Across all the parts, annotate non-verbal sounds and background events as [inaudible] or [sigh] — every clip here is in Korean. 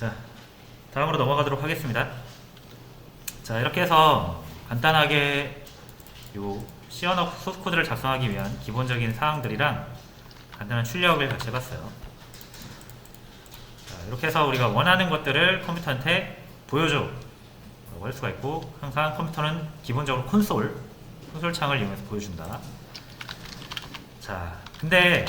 자, 다음으로 넘어가도록 하겠습니다. 자, 이렇게 해서 간단하게 요 시언업 소스 코드를 작성하기 위한 기본적인 사항들이랑 간단한 출력을 같이 해봤어요. 자, 이렇게 해서 우리가 원하는 것들을 컴퓨터한테 보여줘 라고 할 수가 있고 항상 컴퓨터는 기본적으로 콘솔 콘솔 창을 이용해서 보여준다. 자, 근데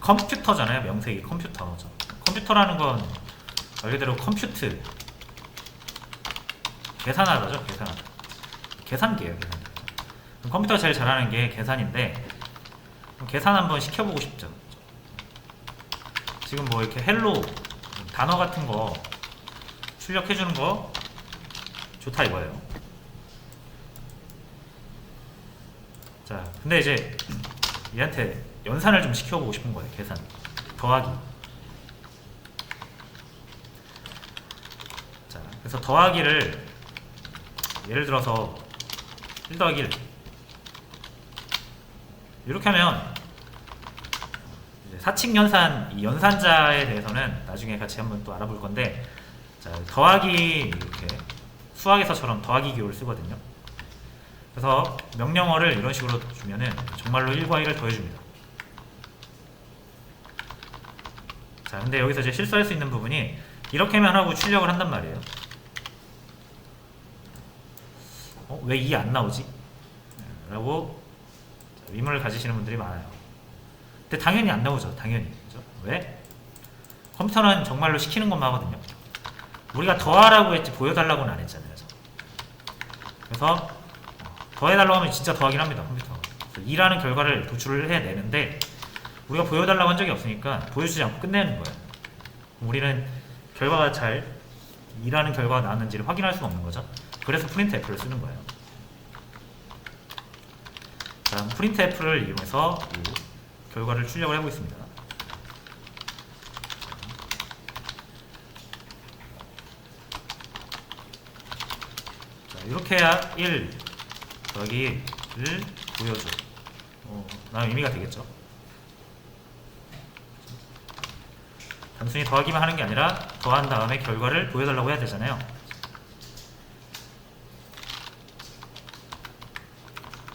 컴퓨터잖아요. 명색이 컴퓨터죠. 컴퓨터라는 건 말 그대로 컴퓨트 계산하다죠. 계산하다. 계산기예요. 계산. 컴퓨터가 제일 잘하는 게 계산인데 계산 한번 시켜보고 싶죠. 지금 뭐 이렇게 헬로 단어 같은 거 출력해주는 거 좋다 이거예요. 자, 근데 이제 얘한테 연산을 좀 시켜보고 싶은 거예요. 계산 더하기. 자, 그래서 더하기를 예를 들어서 1 더하기 1 이렇게 하면 사칙 연산 이 연산자에 대해서는 나중에 같이 한번 또 알아볼 건데 자, 더하기 이렇게 수학에서처럼 더하기 기호를 쓰거든요. 그래서 명령어를 이런 식으로 주면은 정말로 1과 1을 더해줍니다. 자, 근데 여기서 이제 실수할 수 있는 부분이 이렇게만 하고 출력을 한단 말이에요. 어, 왜 2 안 나오지? 라고 의문을 가지시는 분들이 많아요. 근데 당연히 안 나오죠. 당연히. 그죠? 왜? 컴퓨터는 정말로 시키는 것만 하거든요. 우리가 더하라고 했지 보여달라고는 안 했잖아요. 그래서 어, 더해달라고 하면 진짜 더하긴 합니다. 컴퓨터가. 2라는 결과를 도출을 해내는데 우리가 보여달라고 한 적이 없으니까 보여주지 않고 끝내는 거예요. 우리는 결과가 잘 2라는 결과가 나왔는지를 확인할 수가 없는 거죠. 그래서 프린트F를 쓰는 거예요. 자, 프린트F를 이용해서 이 결과를 출력을 해보겠습니다. 자, 이렇게 해야 1 더하기 1을 보여줘. 어, 나는 의미가 되겠죠. 단순히 더하기만 하는 게 아니라 더한 다음에 결과를 보여달라고 해야 되잖아요.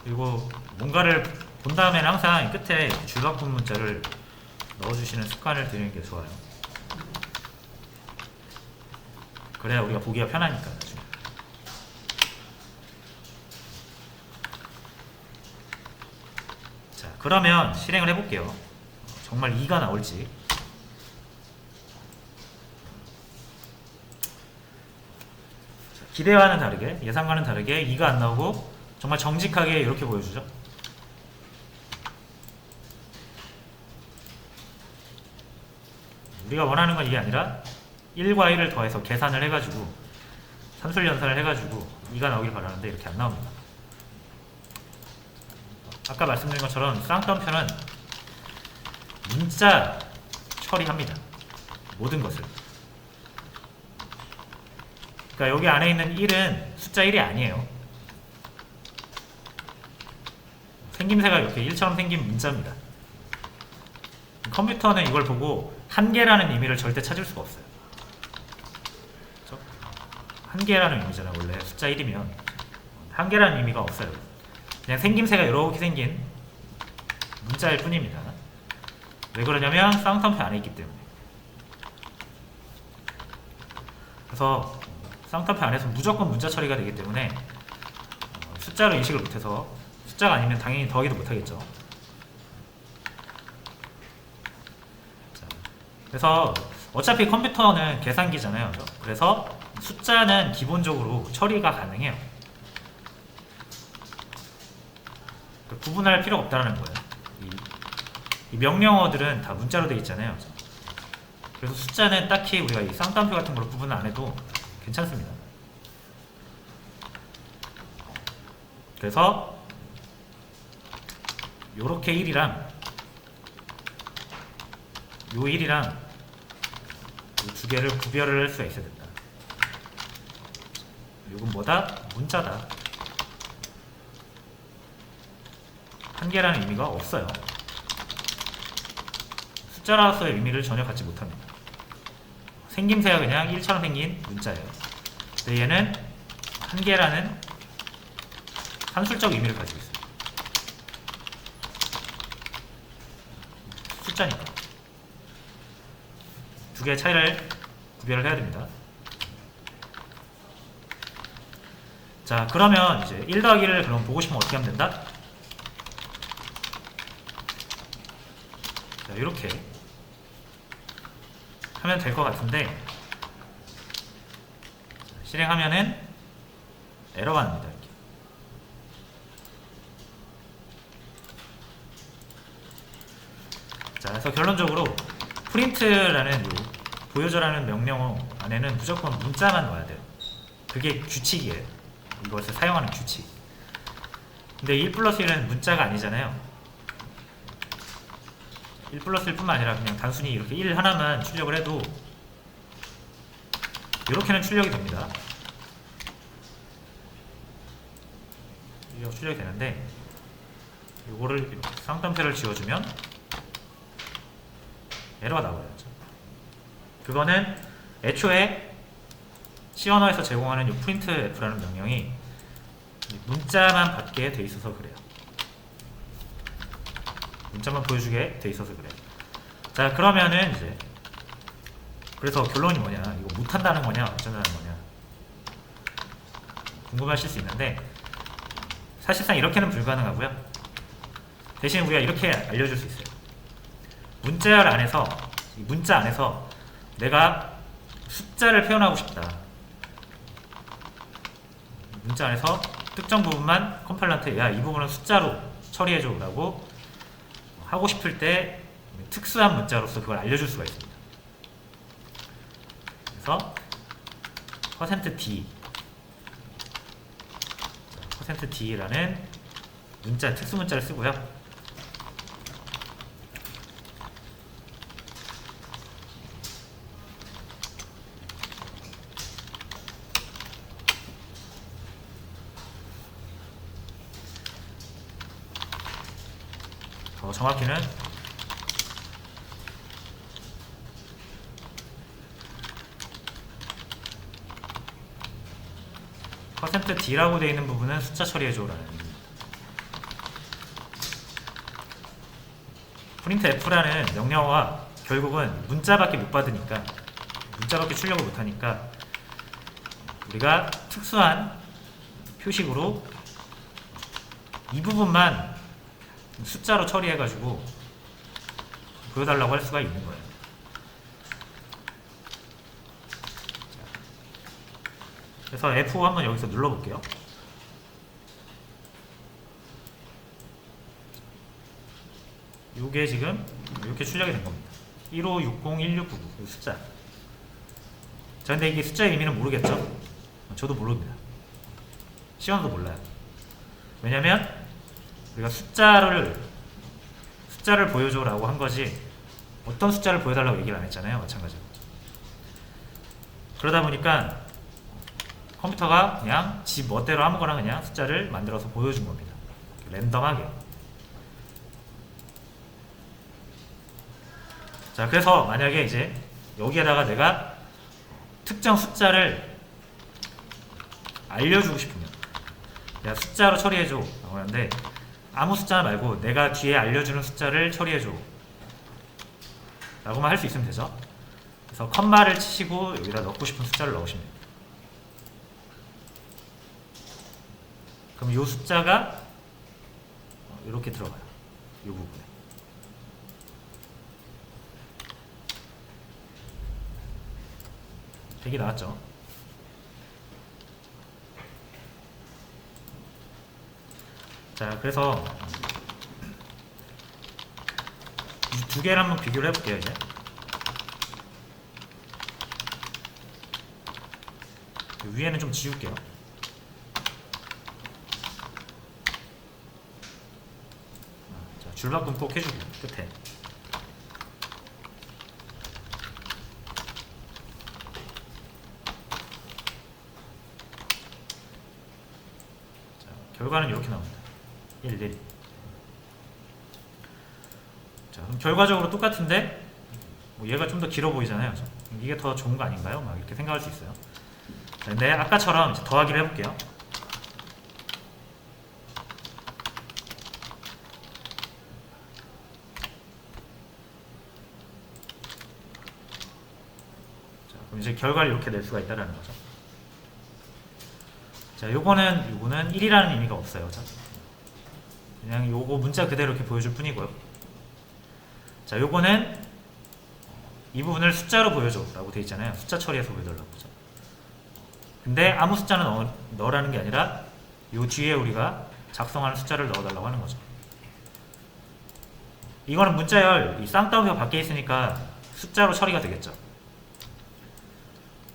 그리고 뭔가를 본 다음에는 항상 이 끝에 줄바꿈 문자를 넣어주시는 습관을 들이는 게 좋아요. 그래야 우리가 보기가 편하니까. 자, 그러면 실행을 해볼게요. 정말 2가 나올지. 자, 기대와는 다르게, 예상과는 다르게 2가 안 나오고 정말 정직하게 이렇게 보여주죠. 우리가 원하는 건 이게 아니라 1과 1을 더해서 계산을 해가지고 산술 연산을 해가지고 2가 나오길 바라는데 이렇게 안 나옵니다. 아까 말씀드린 것처럼 쌍따옴표는 문자 처리합니다. 모든 것을. 그러니까 여기 안에 있는 1은 숫자 1이 아니에요. 생김새가 이렇게 1처럼 생긴 문자입니다. 컴퓨터는 이걸 보고 한계라는 의미를 절대 찾을 수가 없어요. 그렇죠? 한계라는 의미잖아요. 원래 숫자 1이면 한계라는 의미가 없어요. 그냥 생김새가 이렇게 생긴 문자일 뿐입니다. 왜 그러냐면 쌍따옴표 안에 있기 때문에. 그래서 쌍따옴표 안에서 무조건 문자 처리가 되기 때문에 어, 숫자로 인식을 못해서 숫자가 아니면 당연히 더하기도 못하겠죠. 자, 그래서 어차피 컴퓨터는 계산기잖아요. 그래서 숫자는 기본적으로 처리가 가능해요. 그 구분할 필요가 없다는 거예요. 이, 이 명령어들은 다 문자로 되어 있잖아요. 그래서 숫자는 딱히 우리가 이 쌍따옴표 같은 걸로 구분 안 해도 괜찮습니다. 그래서 요렇게 1이랑 요 1이랑 요두 개를 구별을 할 수가 있어야 된다. 요건 뭐다? 문자다. 한계라는 의미가 없어요. 숫자라서의 의미를 전혀 갖지 못합니다. 생김새가 그냥 1처럼 생긴 문자예요. 근데 얘는 한 개라는 산술적 의미를 가지고 있어요. 숫자니까. 두 개의 차이를 구별을 해야 됩니다. 자, 그러면 이제 1 더하기 를 그럼 보고 싶으면 어떻게 하면 된다? 자, 이렇게 하면 될 것 같은데 자, 실행하면은 에러가 납니다. 이렇게. 자, 그래서 결론적으로 프린트라는 요 보여줘라는 명령 안에는 무조건 문자만 넣어야 돼요. 그게 규칙이에요. 이것을 사용하는 규칙. 근데 1 플러스 1은 문자가 아니잖아요. 1 플러스 1뿐만 아니라 그냥 단순히 이렇게 1 하나만 출력을 해도 이렇게는 출력이 됩니다. 출력이 되는데 이거를 이렇게 쌍따옴새를 지워주면 에러가 나와야죠. 그거는 애초에 C 언어에서 제공하는 이 printf라는 명령이 문자만 받게 돼 있어서 그래요. 문자만 보여주게 돼 있어서 그래요. 자 그러면은 이제 그래서 결론이 뭐냐 이거 못한다는 거냐 어쩐다는 거냐 궁금하실 수 있는데 사실상 이렇게는 불가능하고요. 대신 우리가 이렇게 알려줄 수 있어요. 문자열 안에서 이 문자 안에서 내가 숫자를 표현하고 싶다. 문자 안에서 특정 부분만 컴파일런트에 야이 부분은 숫자로 처리해줘라고 하고 싶을 때 특수한 문자로서 그걸 알려줄 수가 있습니다. 그래서 %d %d라는 문자 특수 문자를 쓰고요. 더 정확히는 퍼센트 %d라고 되어 있는 부분은 숫자 처리해줘라는. 프린트 F라는 명령어가 결국은 문자밖에 못 받으니까 문자밖에 출력을 못하니까 우리가 특수한 표식으로 이 부분만 숫자로 처리해가지고 보여달라고 할 수가 있는 거예요. 그래서 F5 한번 여기서 눌러볼게요. 이게 지금 이렇게 출력이 된 겁니다. 15601699 이 숫자. 자, 근데 이게 숫자의 의미는 모르겠죠? 저도 모릅니다. 시원도 몰라요. 왜냐면 우리가 숫자를 숫자를 보여줘라고 한 거지 어떤 숫자를 보여달라고 얘기를 안 했잖아요. 마찬가지로. 그러다 보니까 컴퓨터가 그냥 지 멋대로 아무거나 그냥 숫자를 만들어서 보여준 겁니다. 랜덤하게. 자, 그래서 만약에 이제 여기에다가 내가 특정 숫자를 알려주고 싶으면 야 숫자로 처리해줘 라고 하는데 아무 숫자 말고 내가 뒤에 알려주는 숫자를 처리해줘. 라고만 할 수 있으면 되죠. 그래서 컴마를 치시고 여기다 넣고 싶은 숫자를 넣으시면 그럼 이 숫자가 이렇게 들어가요. 이 부분에. 되게 나왔죠 자 그래서 이 두 개를 한번 비교를 해볼게요 이제. 위에는 좀 지울게요. 아, 자, 줄바꿈 꼭 해주고 끝에. 자, 결과는 이렇게 나옵니다 1, 1. 자, 그럼 결과적으로 똑같은데 뭐 얘가 좀 더 길어 보이잖아요. 그죠? 이게 더 좋은 거 아닌가요? 막 이렇게 생각할 수 있어요. 자, 근데 아까처럼 더하기를 해볼게요. 이제 결과를 이렇게 낼 수가 있다라는 거죠. 자, 요거는 요거는 1이라는 의미가 없어요. 자, 그냥 요거 문자 그대로 이렇게 보여줄 뿐이고요. 자, 요거는 이 부분을 숫자로 보여줘 라고 돼 있잖아요. 숫자 처리해서 보여달라고. 근데 아무 숫자는 넣어, 넣으라는 게 아니라 요 뒤에 우리가 작성하는 숫자를 넣어달라고 하는 거죠. 이거는 문자열 이 쌍따옴표 밖에 있으니까 숫자로 처리가 되겠죠.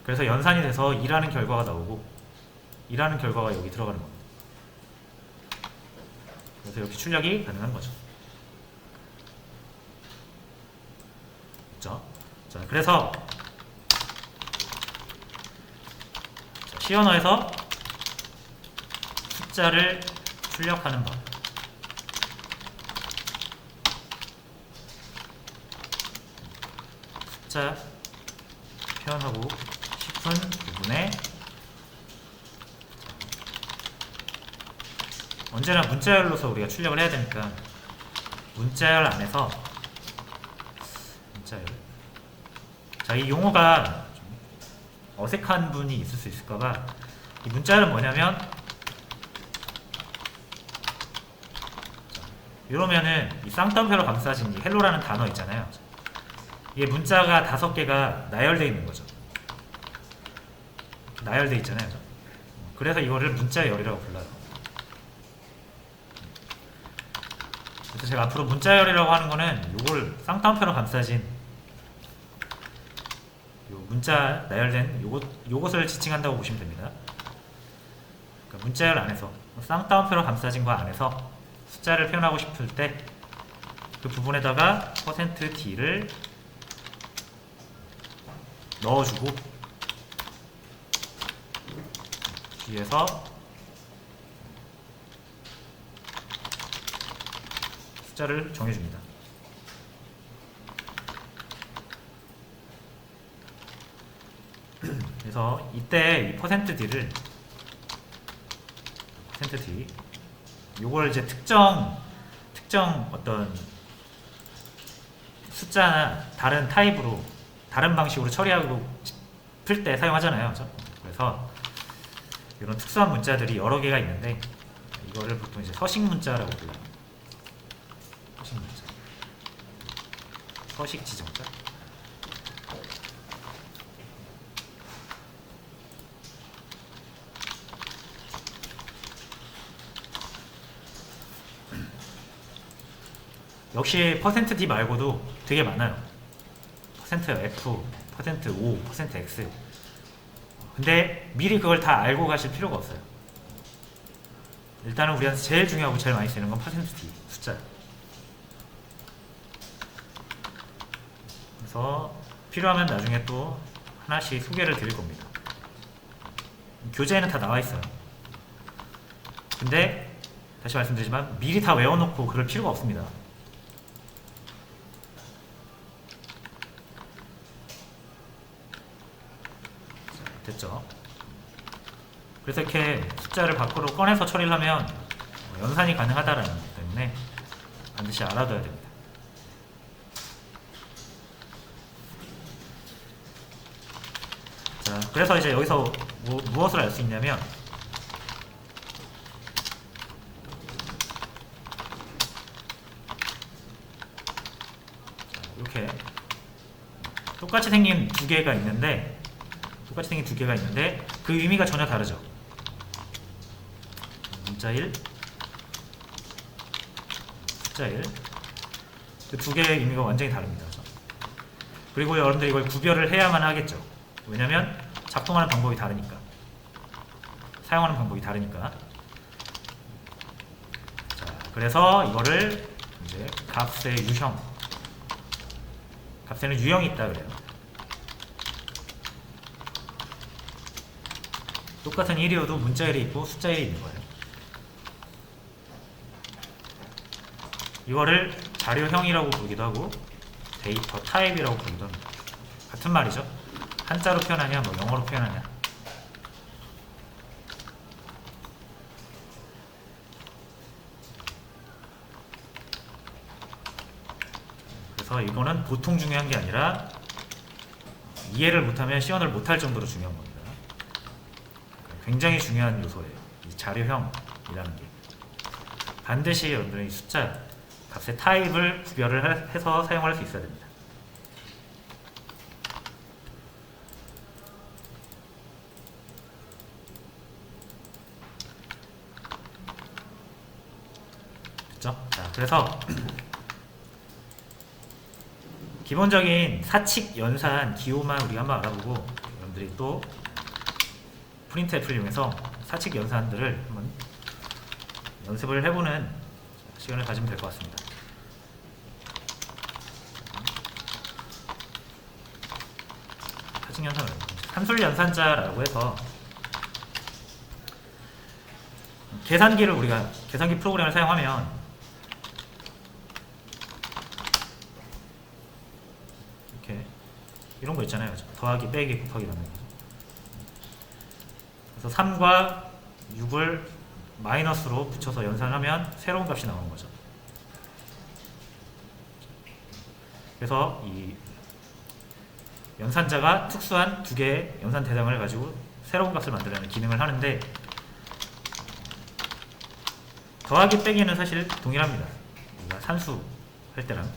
그래서 연산이 돼서 2라는 결과가 나오고 2라는 결과가 여기 들어가는 겁니다. 그래서 이렇게 출력이 가능한 거죠. 자, 그래서 자, C 언어에서 숫자를 출력하는 법. 숫자 표현하고 싶은 부분에 언제나 문자열로서 우리가 출력을 해야 되니까 문자열 안에서 문자열. 자 이 용어가 좀 어색한 분이 있을 수 있을까봐 이 문자열은 뭐냐면 자, 이러면은 이 쌍따옴표로 감싸진 이 헬로라는 단어 있잖아요. 이게 문자가 다섯 개가 나열되어 있는 거죠. 나열되어 있잖아요. 그래서 이거를 문자열이라고 불러요 그래서 제가 앞으로 문자열이라고 하는 거는 요걸 쌍따옴표로 감싸진 요 문자 나열된 요것 요것을 지칭한다고 보시면 됩니다. 그러니까 문자열 안에서 쌍따옴표로 감싸진 거 안에서 숫자를 표현하고 싶을 때 그 부분에다가 %d를 넣어주고 뒤에서 숫자를 정해줍니다. [clears throat] 그래서 이때 이 %d를 %d 요걸 이제 특정 특정 어떤 숫자나 다른 타입으로 다른 방식으로 처리하고 싶을 때 사용하잖아요. 그래서 이런 특수한 문자들이 여러 개가 있는데 이거를 보통 이제 서식 문자라고 불러요. 서식 문자. 서식 지정자. 역시 %d 말고도 되게 많아요. %f, %o, %x. 근데 미리 그걸 다 알고 가실 필요가 없어요. 일단은 우리한테 제일 중요하고 제일 많이 쓰는 건 %d 숫자. 그래서 필요하면 나중에 또 하나씩 소개를 드릴 겁니다. 교재에는 다 나와 있어요. 근데 다시 말씀드리지만 미리 다 외워놓고 그럴 필요가 없습니다. 됐죠? 그래서 이렇게 숫자를 밖으로 꺼내서 처리를 하면 어, 연산이 가능하다라는 것 때문에 반드시 알아둬야 됩니다. 자, 그래서 이제 여기서 무, 무엇을 알 수 있냐면 자, 이렇게 똑같이 생긴 두 개가 있는데 똑같이 생긴 두 개가 있는데 그 의미가 전혀 다르죠. 문자 1, 숫자 1. 그 두 개의 의미가 완전히 다릅니다. 그리고 여러분들이 이걸 구별을 해야만 하겠죠. 왜냐면 작동하는 방법이 다르니까. 사용하는 방법이 다르니까. 자, 그래서 이거를 이제 값의 유형. 값에는 유형이 있다 그래요. 똑같은 1이어도 문자 1이 있고 숫자 1이 있는 거예요. 이거를 자료형이라고 부르기도 하고 데이터 타입이라고 부르던 같은 말이죠. 한자로 표현하냐, 뭐 영어로 표현하냐. 그래서 이거는 보통 중요한 게 아니라 이해를 못하면 시연을 못할 정도로 중요한 겁니다. 굉장히 중요한 요소예요. 이 자료형이라는 게 반드시 여러분들은 이 숫자 값의 타입을 구별을 해- 해서 사용할 수 있어야 됩니다. 됐죠? 자, 그래서 기본적인 사칙, 연산, 기호만 우리가 한번 알아보고 여러분들이 또 프린트 F를 이용해서 사칙 연산들을 한번 연습을 해보는 시간을 가지면 될 것 같습니다. 사칙 연산을 산술 연산자라고 해서 계산기를 우리가 계산기 프로그램을 사용하면 이렇게 이런 거 있잖아요. 더하기, 빼기, 곱하기 거. 그래서 3과 6을 마이너스로 붙여서 연산하면 새로운 값이 나오는 거죠. 그래서 이 연산자가 특수한 두 개의 연산 대상을 가지고 새로운 값을 만들어내는 기능을 하는데 더하기 빼기는 사실 동일합니다. 우리가 산수 할 때랑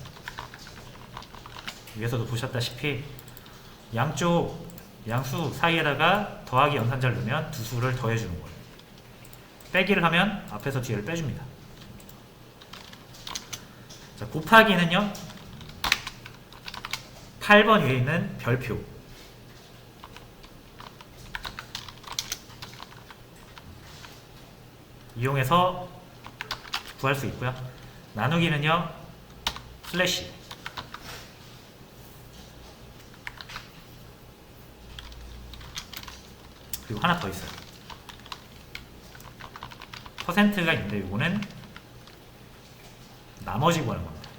위에서도 보셨다시피 양쪽 양수 사이에다가 더하기 연산자를 넣으면 두 수를 더해주는 거예요. 빼기를 하면 앞에서 뒤를 빼줍니다. 자, 곱하기는요. 8번 위에 있는 별표. 이용해서 구할 수 있고요. 나누기는요. 슬래시. 그리고 하나 더 있어요. 퍼센트가 있는데 이거는 나머지 구하는 겁니다.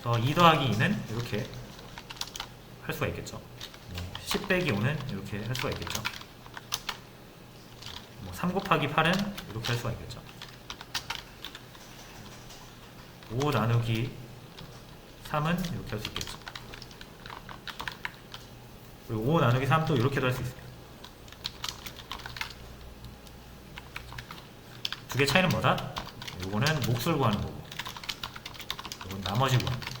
그래서 2 더하기 2는 이렇게 할 수가 있겠죠. 10 빼기 5는 이렇게 할 수가 있겠죠. 뭐3 곱하기 8은 이렇게 할 수가 있겠죠. 5 나누기 3은 이렇게 할 수 있겠죠. 그리고 5 나누기 3도 이렇게도 할 수 있습니다. 두 개 차이는 뭐다? 요거는 몫을 구하는 거고 요건 나머지 구하는 거.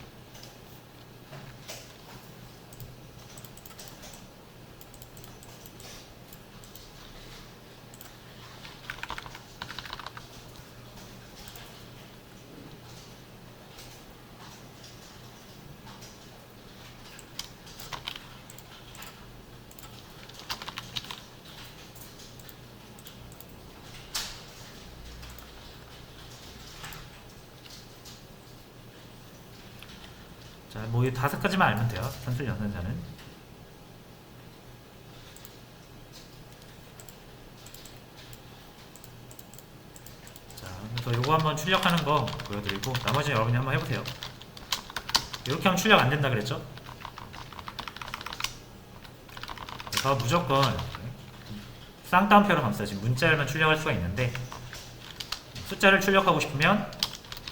자, 뭐이 다섯 가지만 알면 돼요. 산술 연산자는. 자, 그래서 요거 한번 출력하는 거 보여드리고 나머지 는 여러분이 한번 해보세요. 이렇게 하면 출력 안 된다 그랬죠? 그래서 무조건 쌍따옴표로 감싸지 문자열만 출력할 수가 있는데 숫자를 출력하고 싶으면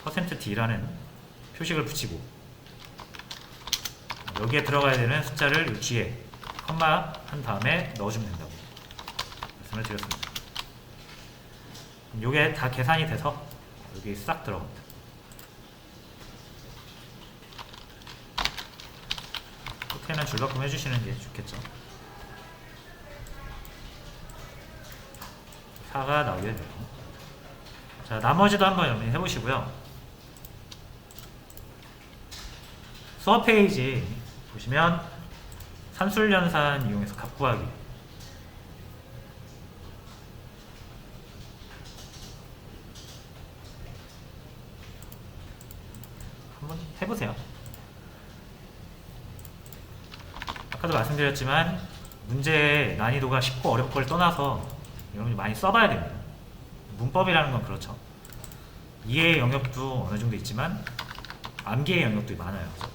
%d라는 표식을 붙이고 여기에 들어가야 되는 숫자를 이 뒤에 컴마 한 다음에 넣어주면 된다고 말씀을 드렸습니다. 이게 다 계산이 돼서 여기 싹 들어갑니다. 끝에는 줄바꿈 해주시는 게 좋겠죠. 4가 나오게 되고 자 나머지도 한번 여러분이 해보시고요. 수업 페이지 보시면 산술연산 이용해서 값 구하기 한번 해보세요. 아까도 말씀드렸지만 문제의 난이도가 쉽고 어렵고를 떠나서 여러분이 많이 써봐야 됩니다. 문법이라는 건 그렇죠. 이해의 영역도 어느 정도 있지만 암기의 영역도 많아요.